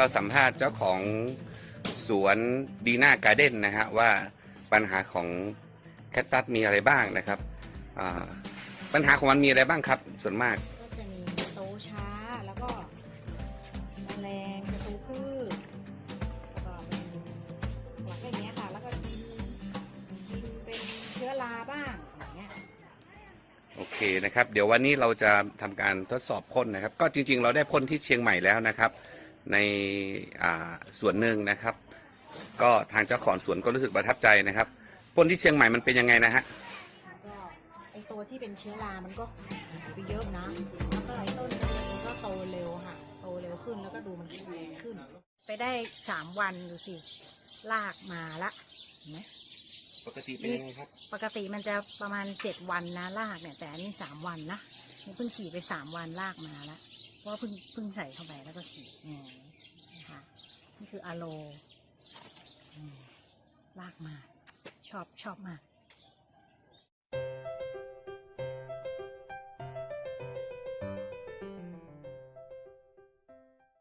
เราสัมภาษณ์เจ้าของสวนดีน่าการ์เด้นนะฮะว่าปัญหาของแคคตัสมีอะไรบ้างนะครับอ่าปัญหาของมันมีอะไรบ้างครับ ส่วนมาก ก็จะมีโตช้าแล้วก็แมลงศัตรูพืชแล้วก็เป็นหลักอย่างเงี้ยค่ะ แล้วก็ดินดินเป็นเชื้อราบ้างอย่างเงี้ยโอเคนะครับ เดี๋ยววันนี้เราจะทำการทดสอบพ่นนะครับ ก็จริง ๆ เราได้พ่นที่เชียงใหม่แล้วนะครับ ในอ่าส่วนหนึ่งนะครับ ก็ทางเจ้าของสวนก็รู้สึกประทับใจนะครับพ่นที่เชียงใหม่มันเป็นยังไงนะฮะก็ไอตัวที่เป็นเชื้อรา มันก็หายไปเยอะนะแล้วก็ไอต้นมันก็โตเร็วค่ะโตเร็วขึ้นแล้วก็ดูมันแข็งแรงขึ้น ไปได้สามวันดูสิลากมาละเห็นไหมปกติเป็นยังไงครับ ปกติมันจะประมาณเจ็ดวันนะลากเนี่ย แต่อันนี้สามวันนะนี่เพิ่งฉีดไปสามวันลากมาแล้ว เพราะว่าเพิ่งเพิ่งใส่เข้าไปแล้วก็สีนี่ค่ะนี่คืออะโลลากมา ชอบชอบมาก